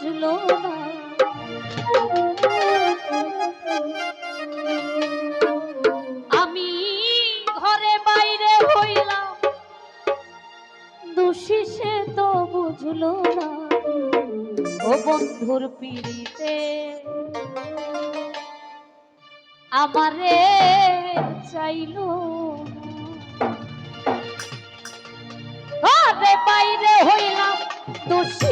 বুঝলো না। আমি ঘরে বাইরে হইলাম। দোষী সে তো বুঝলো না। ও বন্ধুর পিড়িতে আমারে চাইল ঘরে বাইরে হইলাম, দোষী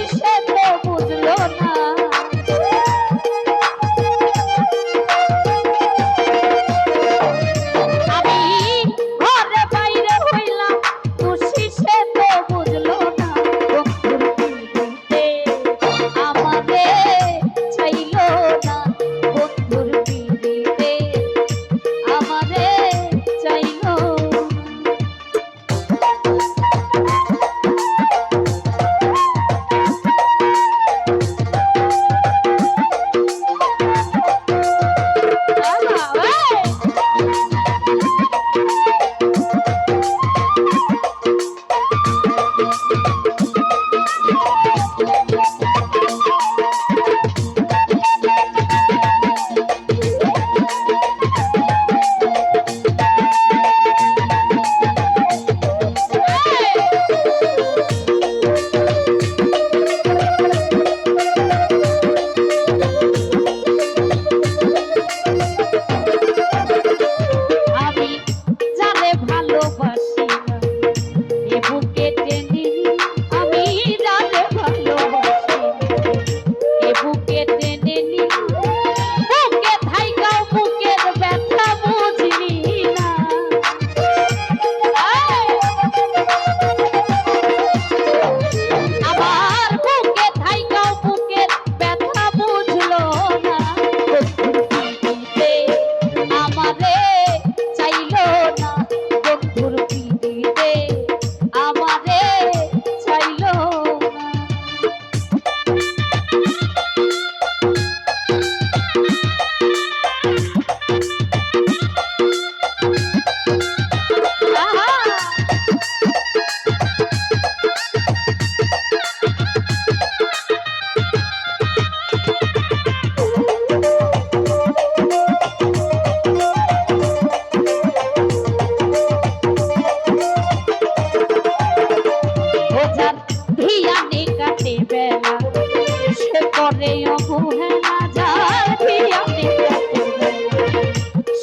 করে অবহেলা যায়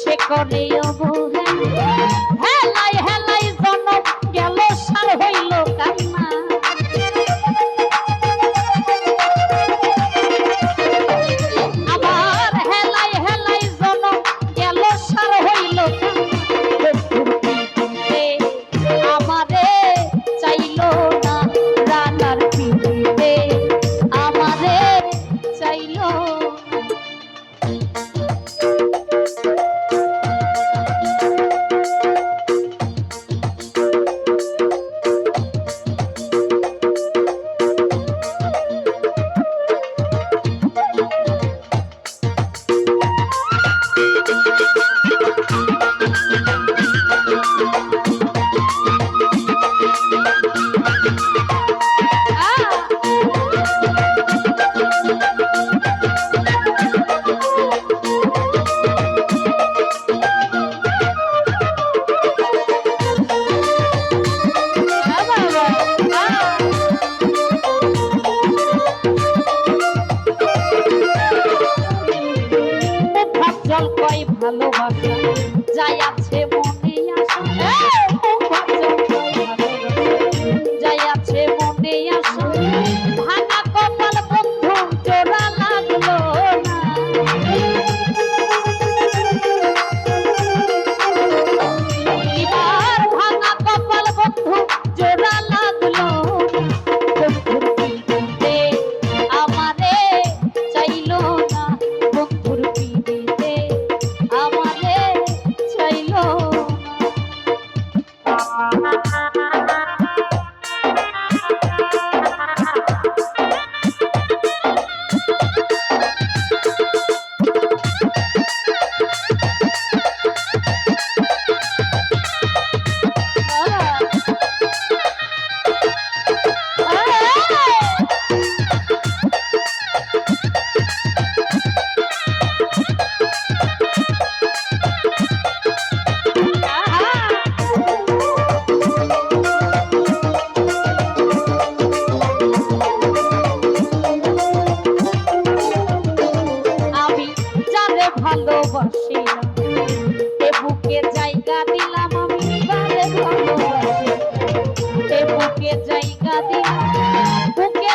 সে করে অবহেলা। সকল কয় ভালোবাসা যাই আছে মনে। জায়গা দিলা বুকে